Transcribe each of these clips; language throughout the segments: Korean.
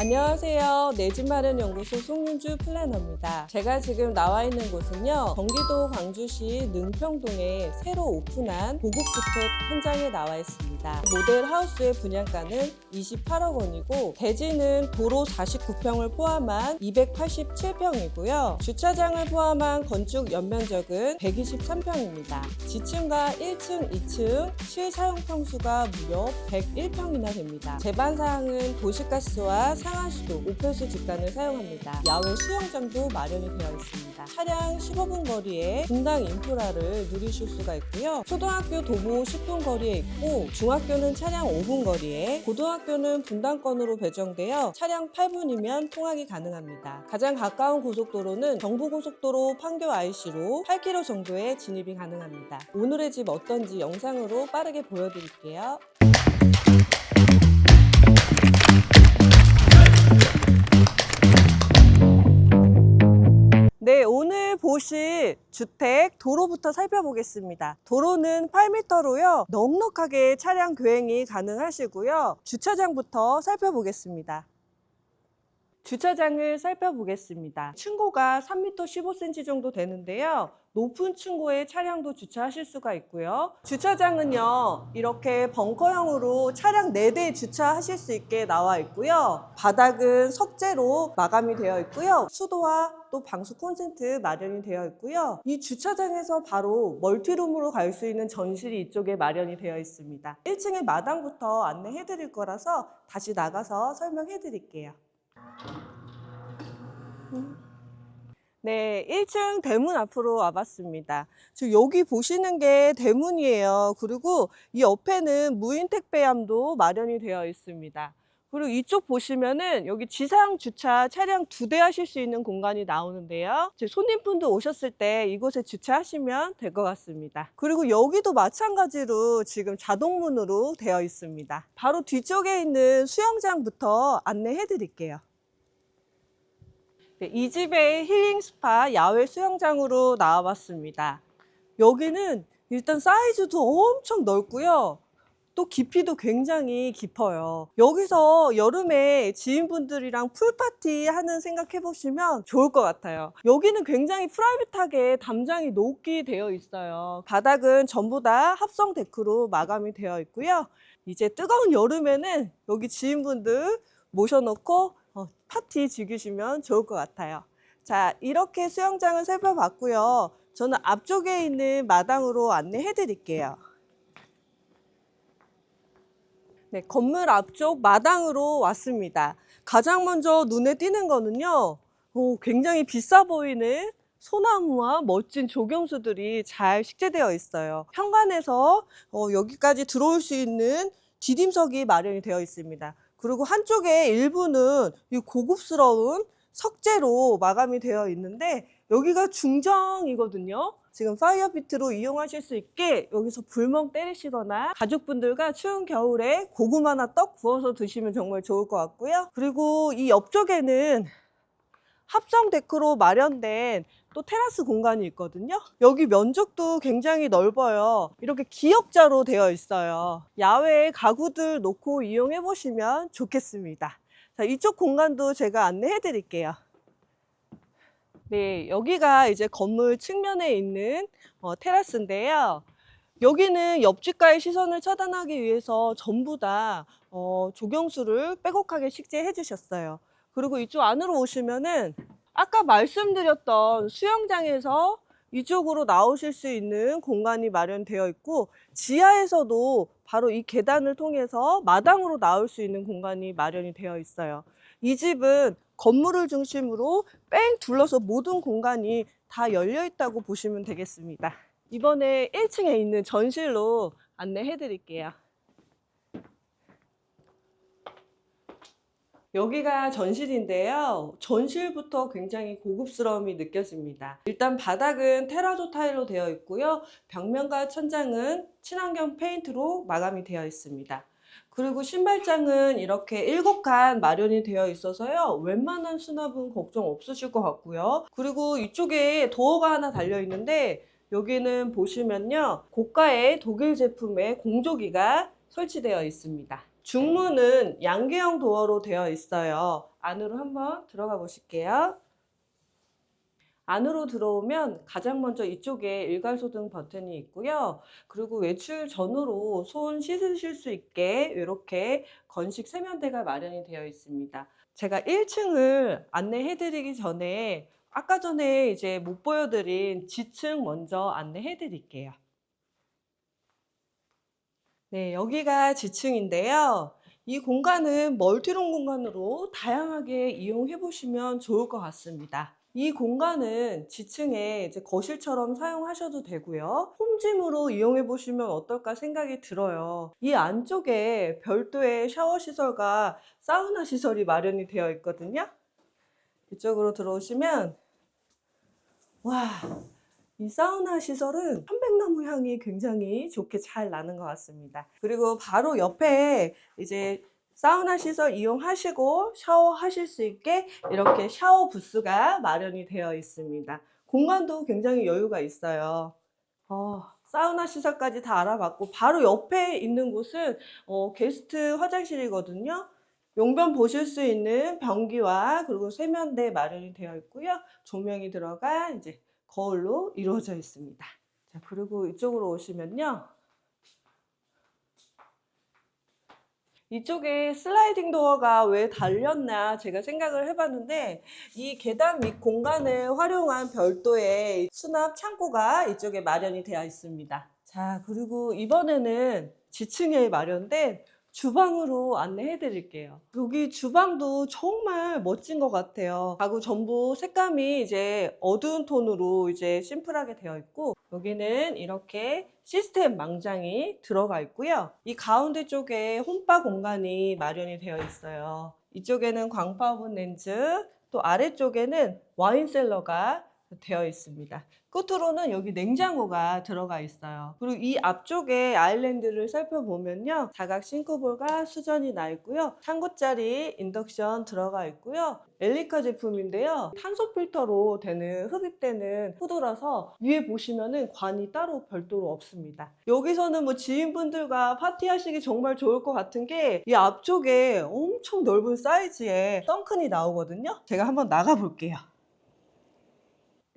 안녕하세요. 내 집 마련 연구소 송윤주 플래너입니다. 제가 지금 나와 있는 곳은요. 경기도 광주시 능평동에 새로 오픈한 고급 주택 현장에 나와 있습니다. 모델 하우스의 분양가는 28억 원이고 대지는 도로 49평을 포함한 287평이고요. 주차장을 포함한 건축 연면적은 123평입니다. 지층과 1층, 2층 실사용 평수가 무려 101평이나 됩니다. 제반 사항은 도시가스와 상하수도, 오폐수 직관을 사용합니다. 야외 수영장도 마련이 되어 있습니다. 차량 15분 거리에 분당 인프라를 누리실 수가 있고요. 초등학교 도보 10분 거리에 있고 중학교는 차량 5분 거리에 고등학교는 분당권으로 배정되어 차량 8분이면 통학이 가능합니다. 가장 가까운 고속도로는 경부고속도로 판교 IC로 8km 정도의 진입이 가능합니다. 오늘의 집 어떤지 영상으로 빠르게 보여드릴게요. 네, 오늘 보실 주택 도로부터 살펴보겠습니다. 도로는 8m로요. 넉넉하게 차량 교행이 가능하시고요. 주차장부터 살펴보겠습니다. 주차장을 살펴보겠습니다. 층고가 3m 15cm 정도 되는데요. 높은 층고에 차량도 주차하실 수가 있고요. 주차장은요, 이렇게 벙커형으로 차량 4대 주차하실 수 있게 나와 있고요. 바닥은 석재로 마감이 되어 있고요. 수도와 또 방수 콘센트 마련이 되어 있고요. 이 주차장에서 바로 멀티룸으로 갈 수 있는 전실이 이쪽에 마련이 되어 있습니다. 1층의 마당부터 안내해 드릴 거라서 다시 나가서 설명해 드릴게요. 네, 1층 대문 앞으로 와봤습니다. 지금 여기 보시는 게 대문이에요. 그리고 이 옆에는 무인 택배함도 마련이 되어 있습니다. 그리고 이쪽 보시면은 여기 지상 주차 차량 두 대 하실 수 있는 공간이 나오는데요. 이제 손님분들 오셨을 때 이곳에 주차하시면 될 것 같습니다. 그리고 여기도 마찬가지로 지금 자동문으로 되어 있습니다. 바로 뒤쪽에 있는 수영장부터 안내해 드릴게요. 네, 이 집의 힐링 스파 야외 수영장으로 나와봤습니다. 여기는 일단 사이즈도 엄청 넓고요. 또 깊이도 굉장히 깊어요. 여기서 여름에 지인분들이랑 풀파티 하는 생각 해보시면 좋을 것 같아요. 여기는 굉장히 프라이빗하게 담장이 높게 되어 있어요. 바닥은 전부 다 합성 데크로 마감이 되어 있고요. 이제 뜨거운 여름에는 여기 지인분들 모셔놓고 어, 파티 즐기시면 좋을 것 같아요. 자, 이렇게 수영장을 살펴봤고요. 저는 앞쪽에 있는 마당으로 안내해 드릴게요. 네, 건물 앞쪽 마당으로 왔습니다. 가장 먼저 눈에 띄는 거는요, 오, 굉장히 비싸 보이는 소나무와 멋진 조경수들이 잘 식재되어 있어요. 현관에서 어, 여기까지 들어올 수 있는 디딤석이 마련이 되어 있습니다. 그리고 한쪽에 일부는 이 고급스러운 석재로 마감이 되어 있는데 여기가 중정이거든요. 지금 파이어피트로 이용하실 수 있게 여기서 불멍 때리시거나 가족분들과 추운 겨울에 고구마나 떡 구워서 드시면 정말 좋을 것 같고요. 그리고 이 옆쪽에는 합성 데크로 마련된 또 테라스 공간이 있거든요. 여기 면적도 굉장히 넓어요. 이렇게 기역자로 되어 있어요. 야외에 가구들 놓고 이용해 보시면 좋겠습니다. 자, 이쪽 공간도 제가 안내해 드릴게요. 네, 여기가 이제 건물 측면에 있는 어, 테라스인데요. 여기는 옆집과의 시선을 차단하기 위해서 전부 다 어, 조경수를 빼곡하게 식재해 주셨어요. 그리고 이쪽 안으로 오시면은 아까 말씀드렸던 수영장에서 이쪽으로 나오실 수 있는 공간이 마련되어 있고 지하에서도 바로 이 계단을 통해서 마당으로 나올 수 있는 공간이 마련이 되어 있어요. 이 집은 건물을 중심으로 뺑 둘러서 모든 공간이 다 열려 있다고 보시면 되겠습니다. 이번에 1층에 있는 전실로 안내해 드릴게요. 여기가 전실인데요. 전실부터 굉장히 고급스러움이 느껴집니다. 일단 바닥은 테라조 타일로 되어 있고요. 벽면과 천장은 친환경 페인트로 마감이 되어 있습니다. 그리고 신발장은 이렇게 일곱 칸 마련이 되어 있어서요. 웬만한 수납은 걱정 없으실 것 같고요. 그리고 이쪽에 도어가 하나 달려 있는데 여기는 보시면요. 고가의 독일 제품의 공조기가 설치되어 있습니다. 중문은 양계형 도어로 되어 있어요. 안으로 한번 들어가 보실게요. 안으로 들어오면 가장 먼저 이쪽에 일괄소등 버튼이 있고요. 그리고 외출 전후로 손 씻으실 수 있게 이렇게 건식 세면대가 마련이 되어 있습니다. 제가 1층을 안내해 드리기 전에 아까 전에 이제 못 보여드린 지층 먼저 안내해 드릴게요. 네, 여기가 지층인데요. 이 공간은 멀티룸 공간으로 다양하게 이용해 보시면 좋을 것 같습니다. 이 공간은 지층에 이제 거실처럼 사용하셔도 되고요. 홈짐으로 이용해 보시면 어떨까 생각이 들어요. 이 안쪽에 별도의 샤워 시설과 사우나 시설이 마련이 되어 있거든요. 이쪽으로 들어오시면 와, 이 사우나 시설은 편백나무 향이 굉장히 좋게 잘 나는 것 같습니다. 그리고 바로 옆에 이제 사우나 시설 이용하시고 샤워하실 수 있게 이렇게 샤워 부스가 마련이 되어 있습니다. 공간도 굉장히 여유가 있어요. 어, 사우나 시설까지 다 알아봤고 바로 옆에 있는 곳은 어, 게스트 화장실이거든요. 용변 보실 수 있는 변기와 그리고 세면대 마련이 되어 있고요. 조명이 들어가 이제 거울로 이루어져 있습니다. 자, 그리고 이쪽으로 오시면요. 이쪽에 슬라이딩 도어가 왜 달렸나 제가 생각을 해봤는데 이 계단 밑 공간을 활용한 별도의 수납 창고가 이쪽에 마련이 되어 있습니다. 자, 그리고 이번에는 지층에 마련된 주방으로 안내해 드릴게요. 여기 주방도 정말 멋진 것 같아요. 가구 전부 색감이 이제 어두운 톤으로 이제 심플하게 되어 있고, 여기는 이렇게 시스템 망장이 들어가 있고요. 이 가운데 쪽에 홈바 공간이 마련이 되어 있어요. 이쪽에는 광파 오븐 렌즈, 또 아래쪽에는 와인 셀러가 되어 있습니다. 끝으로는 여기 냉장고가 들어가 있어요. 그리고 이 앞쪽에 아일랜드를 살펴보면요. 사각 싱크볼과 수전이 나 있고요. 3구짜리 인덕션 들어가 있고요. 엘리카 제품인데요. 탄소 필터로 되는 흡입되는 후드라서 위에 보시면은 관이 따로 별도로 없습니다. 여기서는 뭐 지인분들과 파티하시기 정말 좋을 것 같은 게 이 앞쪽에 엄청 넓은 사이즈의 썬큰이 나오거든요. 제가 한번 나가 볼게요.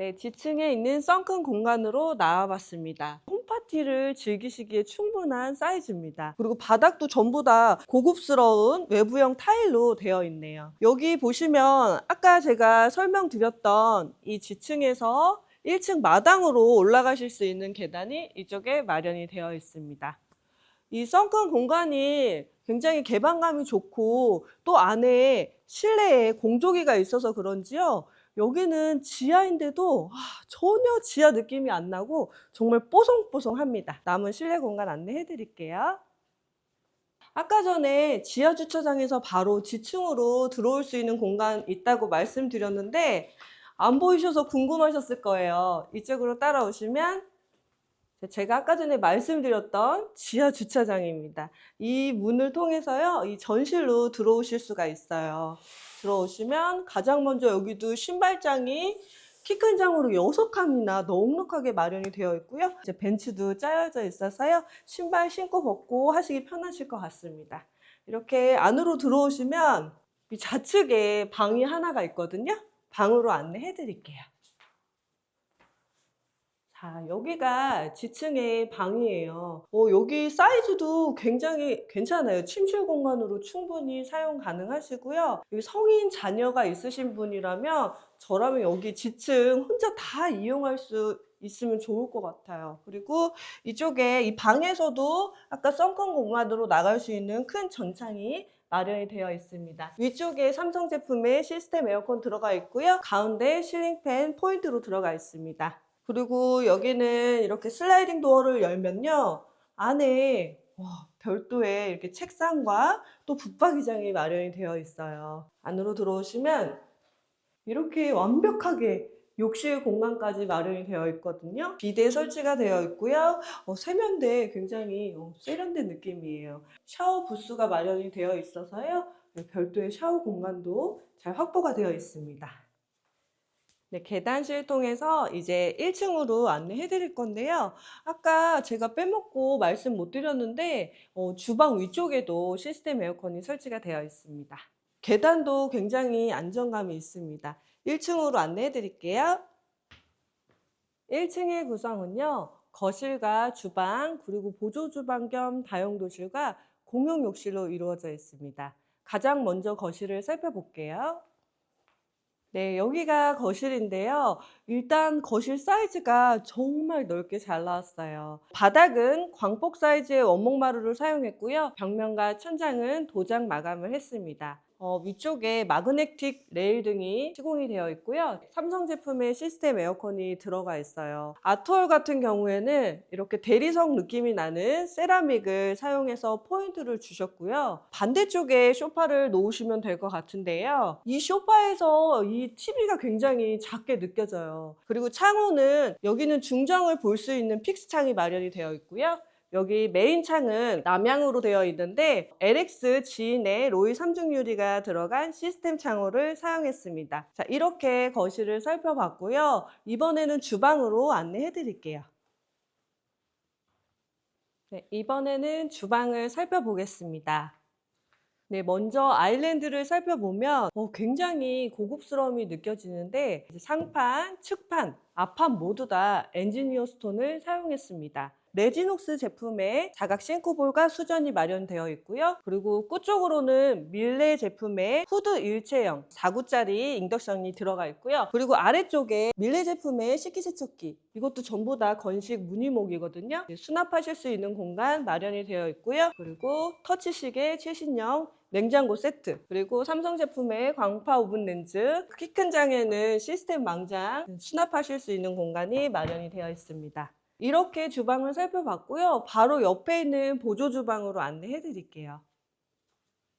네, 지층에 있는 썬큰 공간으로 나와봤습니다. 홈파티를 즐기시기에 충분한 사이즈입니다. 그리고 바닥도 전부 다 고급스러운 외부형 타일로 되어 있네요. 여기 보시면 아까 제가 설명드렸던 이 지층에서 1층 마당으로 올라가실 수 있는 계단이 이쪽에 마련이 되어 있습니다. 이 썬큰 공간이 굉장히 개방감이 좋고 또 안에 실내에 공조기가 있어서 그런지요. 여기는 지하인데도 아, 전혀 지하 느낌이 안 나고 정말 뽀송뽀송합니다. 남은 실내 공간 안내해 드릴게요. 아까 전에 지하 주차장에서 바로 지층으로 들어올 수 있는 공간 있다고 말씀드렸는데 안 보이셔서 궁금하셨을 거예요. 이쪽으로 따라오시면 제가 아까 전에 말씀드렸던 지하 주차장입니다. 이 문을 통해서요, 이 전실로 들어오실 수가 있어요. 들어오시면 가장 먼저 여기도 신발장이 키 큰 장으로 6칸이나 넉넉하게 마련이 되어 있고요. 이제 벤츠도 짜여져 있어서요. 신발 신고 벗고 하시기 편하실 것 같습니다. 이렇게 안으로 들어오시면 이 좌측에 방이 하나가 있거든요. 방으로 안내해 드릴게요. 자, 여기가 지층의 방이에요. 어, 여기 사이즈도 굉장히 괜찮아요. 침실 공간으로 충분히 사용 가능하시고요. 여기 성인 자녀가 있으신 분이라면 저라면 여기 지층 혼자 다 이용할 수 있으면 좋을 것 같아요. 그리고 이쪽에 이 방에서도 아까 썬큰 공간으로 나갈 수 있는 큰 전창이 마련이 되어 있습니다. 위쪽에 삼성 제품의 시스템 에어컨 들어가 있고요. 가운데 실링팬 포인트로 들어가 있습니다. 그리고 여기는 이렇게 슬라이딩 도어를 열면요. 안에 와, 별도의 이렇게 책상과 또 붙박이장이 마련이 되어 있어요. 안으로 들어오시면 이렇게 완벽하게 욕실 공간까지 마련이 되어 있거든요. 비대 설치가 되어 있고요. 어, 세면대 굉장히 어, 세련된 느낌이에요. 샤워 부스가 마련이 되어 있어서요. 네, 별도의 샤워 공간도 잘 확보가 되어 있습니다. 네, 계단실 통해서 이제 1층으로 안내해 드릴 건데요. 아까 제가 빼먹고 말씀 못 드렸는데, 어, 주방 위쪽에도 시스템 에어컨이 설치가 되어 있습니다. 계단도 굉장히 안정감이 있습니다. 1층으로 안내해 드릴게요. 1층의 구성은요, 거실과 주방, 그리고 보조 주방 겸 다용도실과 공용 욕실로 이루어져 있습니다. 가장 먼저 거실을 살펴볼게요. 네, 여기가 거실인데요. 일단 거실 사이즈가 정말 넓게 잘 나왔어요. 바닥은 광폭 사이즈의 원목 마루를 사용했고요. 벽면과 천장은 도장 마감을 했습니다. 어, 위쪽에 마그네틱 레일 등이 시공이 되어 있고요. 삼성 제품의 시스템 에어컨이 들어가 있어요. 아트월 같은 경우에는 이렇게 대리석 느낌이 나는 세라믹을 사용해서 포인트를 주셨고요. 반대쪽에 소파를 놓으시면 될 것 같은데요. 이 소파에서 이 TV가 굉장히 작게 느껴져요. 그리고 창호는 여기는 중정을 볼 수 있는 픽스 창이 마련이 되어 있고요. 여기 메인 창은 남향으로 되어 있는데 LX 지인의 로이 3중 유리가 들어간 시스템 창호를 사용했습니다. 자, 이렇게 거실을 살펴봤고요. 이번에는 주방으로 안내해 드릴게요. 네, 이번에는 주방을 살펴보겠습니다. 네, 먼저 아일랜드를 살펴보면 어, 굉장히 고급스러움이 느껴지는데 상판, 측판, 앞판 모두 다 엔지니어 스톤을 사용했습니다. 레지녹스 제품의 자각 싱크볼과 수전이 마련되어 있고요. 그리고 끝 쪽으로는 밀레 제품의 후드 일체형 4구짜리 인덕션이 들어가 있고요. 그리고 아래쪽에 밀레 제품의 식기세척기 이것도 전부 다 건식 무늬목이거든요. 네, 수납하실 수 있는 공간 마련이 되어 있고요. 그리고 터치식의 최신형 냉장고 세트 그리고 삼성 제품의 광파 오븐 렌즈 키 큰 장에는 시스템 망장 수납하실 수 있는 공간이 마련이 되어 있습니다. 이렇게 주방을 살펴봤고요. 바로 옆에 있는 보조 주방으로 안내해 드릴게요.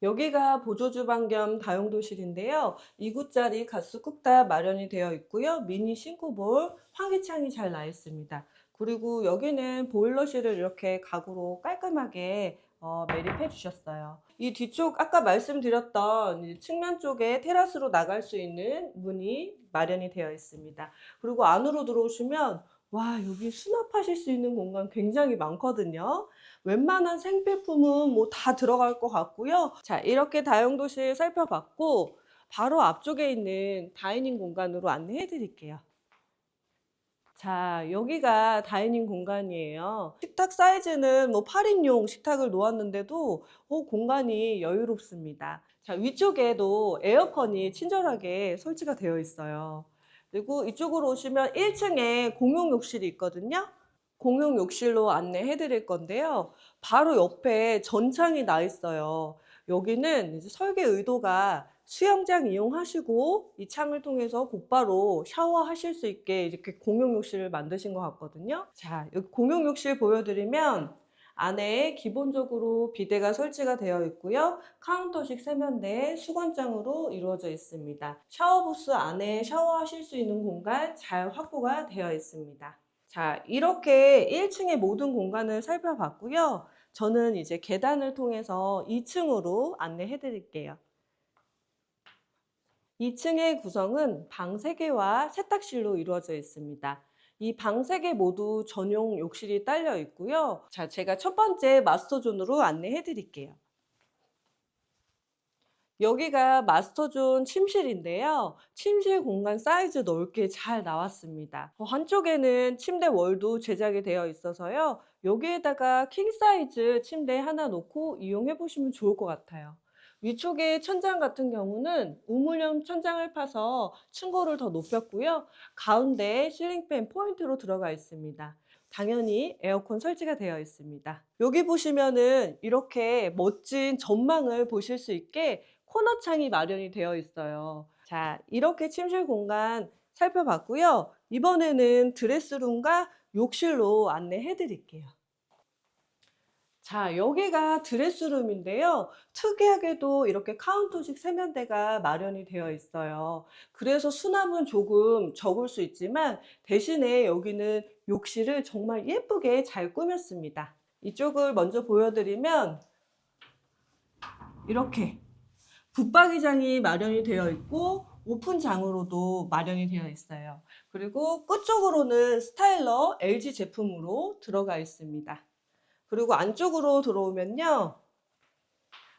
여기가 보조 주방 겸 다용도실인데요. 2구짜리 가스 쿡탑 마련이 되어 있고요. 미니 싱크볼, 환기창이 잘 나 있습니다. 그리고 여기는 보일러실을 이렇게 가구로 깔끔하게 어, 매립해 주셨어요. 이 뒤쪽 아까 말씀드렸던 이 측면 쪽에 테라스로 나갈 수 있는 문이 마련이 되어 있습니다. 그리고 안으로 들어오시면 와 여기 수납하실 수 있는 공간 굉장히 많거든요. 웬만한 생필품은 뭐 다 들어갈 것 같고요. 자 이렇게 다용도실 살펴봤고 바로 앞쪽에 있는 다이닝 공간으로 안내해 드릴게요. 자, 여기가 다이닝 공간이에요. 식탁 사이즈는 뭐 8인용 식탁을 놓았는데도 어, 공간이 여유롭습니다. 자, 위쪽에도 에어컨이 친절하게 설치가 되어 있어요. 그리고 이쪽으로 오시면 1층에 공용 욕실이 있거든요. 공용 욕실로 안내해 드릴 건데요. 바로 옆에 전창이 나 있어요. 여기는 설계 의도가 수영장 이용하시고 이 창을 통해서 곧바로 샤워하실 수 있게 이렇게 공용 욕실을 만드신 것 같거든요. 자, 여기 공용 욕실 보여드리면 안에 기본적으로 비데가 설치가 되어 있고요. 카운터식 세면대 수건장으로 이루어져 있습니다. 샤워부스 안에 샤워하실 수 있는 공간 잘 확보가 되어 있습니다. 자, 이렇게 1층의 모든 공간을 살펴봤고요. 저는 이제 계단을 통해서 2층으로 안내해 드릴게요. 2층의 구성은 방 3개와 세탁실로 이루어져 있습니다. 이방 3개 모두 전용 욕실이 딸려 있고요. 자, 제가 첫 번째 마스터존으로 안내해 드릴게요. 여기가 마스터존 침실인데요. 침실 공간 사이즈 넓게 잘 나왔습니다. 어, 한쪽에는 침대 월도 제작이 되어 있어서요. 여기에다가 킹 사이즈 침대 하나 놓고 이용해 보시면 좋을 것 같아요. 위쪽에 천장 같은 경우는 우물형 천장을 파서 층고를 더 높였고요. 가운데 실링팬 포인트로 들어가 있습니다. 당연히 에어컨 설치가 되어 있습니다. 여기 보시면은 이렇게 멋진 전망을 보실 수 있게 코너 창이 마련이 되어 있어요. 자, 이렇게 침실 공간 살펴봤고요. 이번에는 드레스룸과 욕실로 안내해 드릴게요. 자, 여기가 드레스룸인데요. 특이하게도 이렇게 카운터식 세면대가 마련이 되어 있어요. 그래서 수납은 조금 적을 수 있지만 대신에 여기는 욕실을 정말 예쁘게 잘 꾸몄습니다. 이쪽을 먼저 보여드리면 이렇게 붙박이장이 마련이 되어 있고 오픈장으로도 마련이 되어 있어요. 그리고 끝쪽으로는 스타일러 LG 제품으로 들어가 있습니다. 그리고 안쪽으로 들어오면요.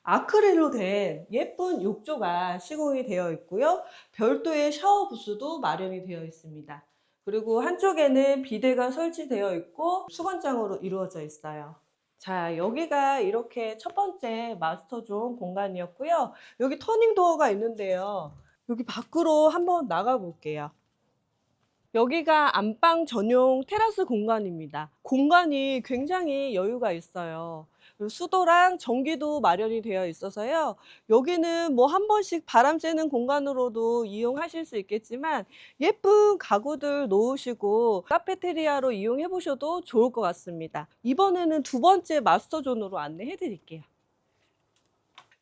아크릴로 된 예쁜 욕조가 시공이 되어 있고요. 별도의 샤워 부스도 마련이 되어 있습니다. 그리고 한쪽에는 비데가 설치되어 있고 수건장으로 이루어져 있어요. 자, 여기가 이렇게 첫 번째 마스터존 공간이었고요. 여기 터닝 도어가 있는데요. 여기 밖으로 한번 나가 볼게요. 여기가 안방 전용 테라스 공간입니다. 공간이 굉장히 여유가 있어요. 수도랑 전기도 마련이 되어 있어서요. 여기는 뭐 한 번씩 바람 쐬는 공간으로도 이용하실 수 있겠지만 예쁜 가구들 놓으시고 카페테리아로 이용해 보셔도 좋을 것 같습니다. 이번에는 두 번째 마스터존으로 안내해 드릴게요.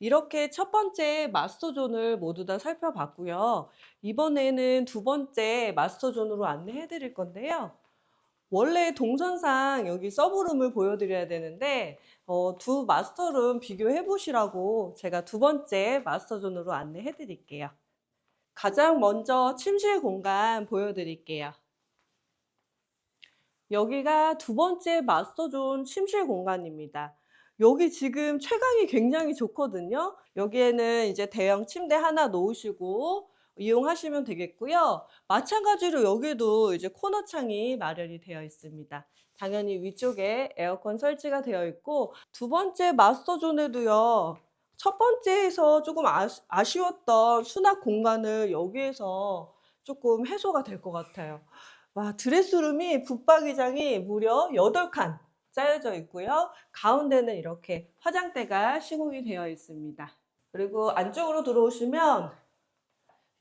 이렇게 첫 번째 마스터존을 모두 다 살펴봤고요. 이번에는 두 번째 마스터존으로 안내해 드릴 건데요. 원래 동선상 여기 서브룸을 보여드려야 되는데 어, 두 마스터룸 비교해 보시라고 제가 두 번째 마스터존으로 안내해 드릴게요. 가장 먼저 침실 공간 보여드릴게요. 여기가 두 번째 마스터존 침실 공간입니다. 여기 지금 채광이 굉장히 좋거든요. 여기에는 이제 대형 침대 하나 놓으시고 이용하시면 되겠고요. 마찬가지로 여기도 이제 코너 창이 마련이 되어 있습니다. 당연히 위쪽에 에어컨 설치가 되어 있고 두 번째 마스터 존에도요. 첫 번째에서 조금 아쉬, 아쉬웠던 수납 공간을 여기에서 조금 해소가 될 것 같아요. 와, 드레스룸이 붙박이장이 무려 8칸 짜여져 있고요. 가운데는 이렇게 화장대가 시공이 되어 있습니다. 그리고 안쪽으로 들어오시면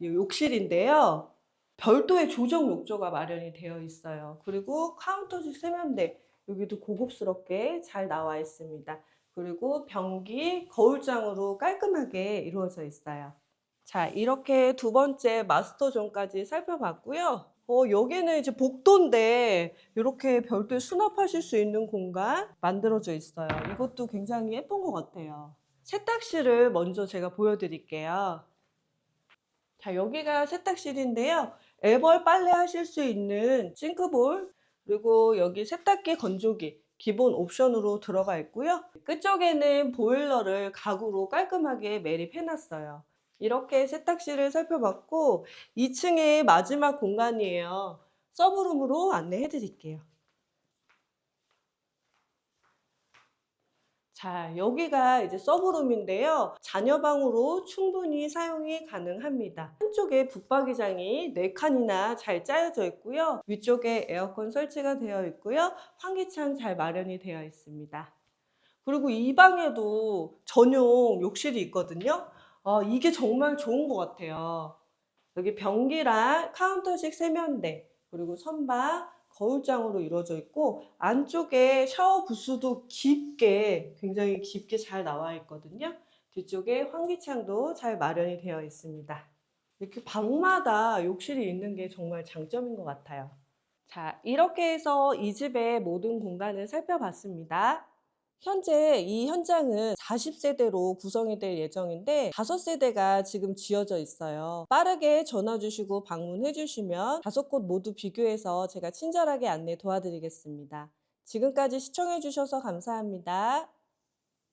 이 욕실인데요. 별도의 조정 욕조가 마련이 되어 있어요. 그리고 카운터식 세면대 여기도 고급스럽게 잘 나와 있습니다. 그리고 변기, 거울장으로 깔끔하게 이루어져 있어요. 자, 이렇게 두 번째 마스터 존까지 살펴봤고요. 어, 여기는 이제 복도인데 이렇게 별도의 수납하실 수 있는 공간 만들어져 있어요. 이것도 굉장히 예쁜 것 같아요. 세탁실을 먼저 제가 보여드릴게요. 자, 여기가 세탁실인데요. 애벌 빨래 하실 수 있는 싱크볼, 그리고 여기 세탁기 건조기 기본 옵션으로 들어가 있고요. 끝쪽에는 보일러를 가구로 깔끔하게 매립해 놨어요. 이렇게 세탁실을 살펴봤고 2층의 마지막 공간이에요. 서브룸으로 안내해 드릴게요. 자, 여기가 이제 서브룸인데요. 자녀방으로 충분히 사용이 가능합니다. 한쪽에 붙박이장이 4칸이나 잘 짜여져 있고요. 위쪽에 에어컨 설치가 되어 있고요. 환기창 잘 마련이 되어 있습니다. 그리고 이 방에도 전용 욕실이 있거든요. 어, 이게 정말 좋은 것 같아요. 여기 변기랑 카운터식 세면대, 그리고 선반, 거울장으로 이루어져 있고, 안쪽에 샤워 부스도 깊게, 굉장히 깊게 잘 나와 있거든요. 뒤쪽에 환기창도 잘 마련이 되어 있습니다. 이렇게 방마다 욕실이 있는 게 정말 장점인 것 같아요. 자, 이렇게 해서 이 집의 모든 공간을 살펴봤습니다. 현재 이 현장은 40세대로 구성이 될 예정인데 5세대가 지금 지어져 있어요. 빠르게 전화 주시고 방문해 주시면 다섯 곳 모두 비교해서 제가 친절하게 안내 도와드리겠습니다. 지금까지 시청해 주셔서 감사합니다.